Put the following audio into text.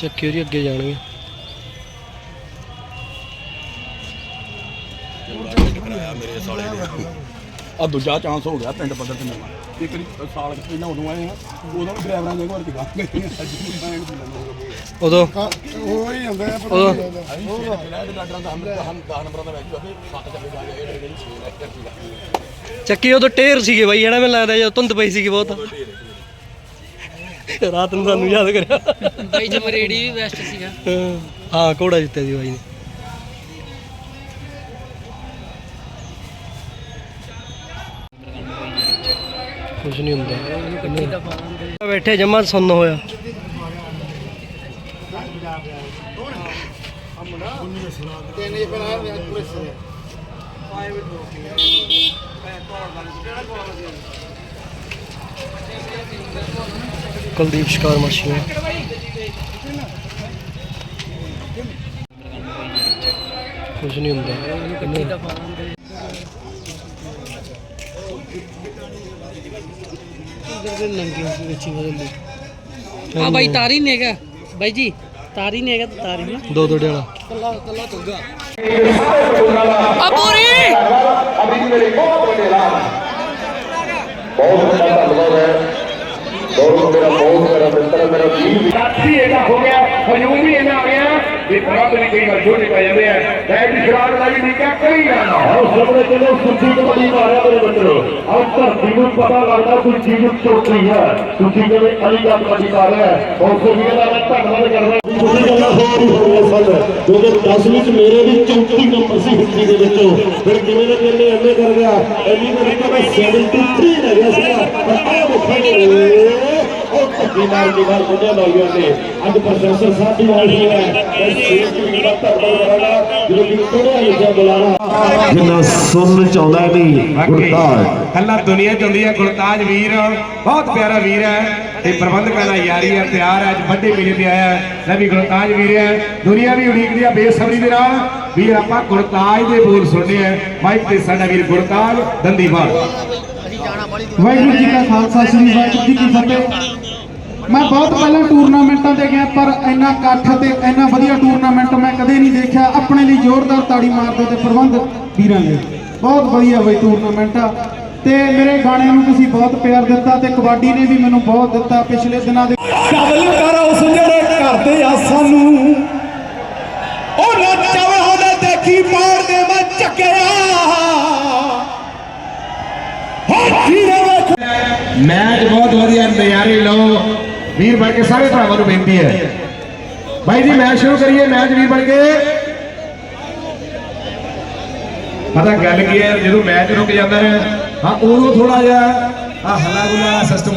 ਚੱਕੀ ਉਹਦੀ ਅੱਗੇ ਜਾਣਗੇ ਆ। ਦੂਜਾ ਚਾਂਸ ਹੋ ਗਿਆ ਪਿੰਡ ਪੱਧਰ ਤੇ ਮਿਲਣਾ। ਇੱਕ ਵਾਰੀ ਸਾਲ ਪਹਿਲਾਂ ਉਦੋਂ ਆਏ ਹਾਂ ਉਦੋਂ ਵੀ ਡਰਾਈਵਰਾਂ ਦੇ ਘਰ ਟਿਕਾ ਗਏ ਉਦੋਂ? ਉਹ ਹੀ ਹੁੰਦਾ ਆ ਉਦੋਂ? ਡਾਕਟਰਾਂ ਦਾ ਹਮ ਹਮ 10 ਨੰਬਰਾਂ ਦਾ ਵੈਲਿਊ ਆ ਕਿ 7 ਚੱਲੇ ਜਾ ਇਹ ਜਿਹੜੀ 6 ਲੱਖ ਚੱਕੀ ਉਦੋਂ ਟੇਰ ਸੀਗੇ ਬਾਈ ਹਨਾ ਮੈਨੂੰ ਲੱਗਦਾ ਜਦੋਂ ਧੁੰਦ ਪਈ ਸੀਗੀ ਬਹੁਤ। ਰਾਤ ਨੂੰ ਸਾਨੂੰ ਯਾਦ ਕਰਿਆ। ਬਾਈ ਜਮਰੇੜੀ ਵੀ ਬੈਸਟ ਸੀਗਾ। ਹਾਂ ਘੋੜਾ ਜਿੱਤਿਆ ਸੀ ਬਾਈ ਨੇ। ਕੁਝ ਨਹੀਂ ਹੁੰਦਾ। ਬੈਠੇ ਜਮਾ ਸੁੰਨ ਹੋਇਆ। ਤੇਨੇ ਬਣਾ ਪੂਰੇ ਸੇ ਕੁਲਦੀਪ ਸ਼ਿਕਾਰ ਮੱਛੀਆਂ ਕੁਝ ਨਹੀਂ ਹੁੰਦਾ ਆ ਬਾਈ ਤਾਰੀ ਨੇ ਹੈਗਾ ਬਾਈ ਜੀ ਤਾਰੀ ਨੇ ਤਾਂ ਤਾਰੀ ਨਾ ਦੋ ਦੋ ਡੇਲਾ ਆ ਪੂਰੀ ਸਾਥੀ ਇਹਦਾ ਹੋ ਗਿਆ ਹਜੂਮ ਵੀ ਇਹਨਾਂ ਆ ਗਿਆ ਵੀ ਪ੍ਰਭ ਨੇ ਕਈ ਵਾਰ ਛੋਟੇ ਪੈ ਜਾਂਦੇ ਆ ਮੈਂ ਵੀ ਸ਼ਰਾਬ ਦਾ ਵੀ ਨਹੀਂ ਕਿਹਾ ਕੋਈ ਗੱਲ ਨਾ ਆਓ ਸਾਹਮਣੇ ਚਲੋ ਸੁੱਚੀ ਕਬੱਡੀ ਮਾਰਿਆ ਮੇਰੇ ਮਿੱਤਰੋ ਆਹ ਧਰਤੀ ਨੂੰ ਪਤਾ ਲੱਗਦਾ ਕੋਈ ਚੀਜ਼ ਚੋਟੀ ਹੈ ਤੁਸੀਂ ਜਿਵੇਂ ਅਲੀ ਦਾ ਕਬੱਡੀ ਮਾਰਿਆ ਉਸ ਵੀ ਇਹਦਾ ਮੈਂ ਧੰਨਵਾਦ ਕਰਦਾ ਤੁਸੀਂ ਗੱਲਾਂ ਹੋਰ ਹੀ ਹੋ ਗਈਆਂ ਸਨ ਕਿਉਂਕਿ 10 ਵਿੱਚ ਮੇਰੇ ਵੀ 34 ਨੰਬਰ ਸੀ ਹਿੰਦੀ ਦੇ ਵਿੱਚੋਂ ਫਿਰ ਕਿਵੇਂ ਨਾ ਕਿਵੇਂ ਐਮਏ ਕਰ ਗਿਆ ਐਮਏ ਦੇ ਵਿੱਚ ਮੈਂ 73 ਰਹਿ ਗਿਆ ਸੀਗਾ ਪਰ ਆਹ ਦੇਖੋ ਉਹ ਧੱਕੇ ਨਾਲ ਨਿਗਾਰ ਮੁੰਡਿਆਂ ਲਾਈਆਂ ਨੇ। ਅੱਜ ਪ੍ਰੋਫੈਸਰ ਸਾਹਿਬ ਵੀ ਆਏ ਹੋਏ ਹੈ। ਮੈਂ ਸੇਵ ਜੀ ਦਾ ਧੰਨਵਾਦ ਕਰਾਂਗਾ ਜਦੋਂ ਕਿ ਪੜਿਆ ਲਿਖਿਆ ਬੁਲਾਣਾ ਜਿੰਨਾ ਸੁਣਨ ਚਾਹੁੰਦਾ ਨਹੀਂ ਗੁਰਦਾਸ ਕੱਲਾ ਦੁਨੀਆ ਚ ਹੁੰਦੀ ਹੈ ਗੁਲਤਾਜ ਵੀਰ। ਬਹੁਤ ਪਿਆਰਾ ਵੀਰ ਹੈ ਤੇ ਪ੍ਰਬੰਧਕਾਂ ਨਾਲ ਯਾਰੀ ਹੈ ਪਿਆਰ ਹੈ ਅੱਜ ਵੱਡੇ ਮੇਲੇ ਤੇ ਆਇਆ ਹੈ। ਲੈ ਵੀ ਗੁਲਤਾਜ ਵੀਰ ਹੈ। ਦੁਨੀਆ ਵੀ ਉਡੀਕਦੀ ਹੈ ਬੇਸਬਰੀ ਦੇ ਨਾਲ। ਵੀਰ ਆਪਾਂ ਗੁਲਤਾਜ ਦੇ ਬੋਲ ਸੁਣਨੇ ਆ ਮਾਈਕ ਤੇ ਸਾਡਾ ਵੀਰ ਗੁਲਤਾਜ ਦੰਦੀਵਾਲ। ਵਾਹਿਗੁਰੂ ਜੀ ਕਾ ਖਾਲਸਾ ਸ੍ਰੀ ਵਾਹਿਗੁਰੂ ਜੀ ਕੀ ਫਤਿਹ। ਮੈਂ ਬਹੁਤ ਪਹਿਲਾਂ ਟੂਰਨਾਮੈਂਟਾਂ ਤੇ ਗਿਆ ਪਰ ਇੰਨਾ ਇਕੱਠ ਤੇ ਇੰਨਾ ਵਧੀਆ ਟੂਰਨਾਮੈਂਟ ਮੈਂ ਕਦੇ ਨਹੀਂ ਦੇਖਿਆ। ਆਪਣੇ ਲਈ ਜ਼ੋਰਦਾਰ ਤਾੜੀ ਮਾਰਦੇ ਤੇ ਪ੍ਰਬੰਧ ਵੀਰਾਂ ਨੇ ਬਹੁਤ ਵਧੀਆ ਬਈ ਟੂਰਨਾਮੈਂਟ ਆ। ਤੇ ਮੇਰੇ ਗਾਣੇ ਨੂੰ ਤੁਸੀਂ ਬਹੁਤ ਪਿਆਰ ਦਿੱਤਾ ਤੇ ਕਬੱਡੀ ਨੇ ਵੀ ਮੈਨੂੰ ਬਹੁਤ ਦਿੱਤਾ ਪਿਛਲੇ ਦਿਨਾਂ ਦੇ ਕਬਲ ਕਰ ਉਸ ਜਿਹੜੇ ਕਰਦੇ ਆ ਸਾਨੂੰ। ਉਹ ਨਾ ਚਵਲਾ ਦਾ ਦੇਖੀ ਮਾਰ ਦੇ ਮੈਂ ਚੱਕਿਆ। ਮੈਚ ਬਹੁਤ ਵਧੀਆ ਨਜ਼ਾਰੇ ਲਓ। ਵੀਰ ਬਣ ਕੇ ਸਾਰੇ ਭਰਾਵਾਂ ਨੂੰ ਬੇਨਤੀ ਹੈ। ਬਾਈ ਜੀ ਮੈਚ ਸ਼ੁਰੂ ਕਰੀਏ ਮੈਚ ਵੀਰ ਬਣ ਕੇ। ਪਤਾ ਗੱਲ ਕੀ ਹੈ ਜਦੋਂ ਮੈਚ ਰੁਕ ਜਾਂਦਾ ਹੈ ਹਾਂ ਉਦੋਂ ਥੋੜਾ ਜਿਹਾ ਆ ਹੱਲਾ ਗੁੱਲਾ ਸਿਸਟਮ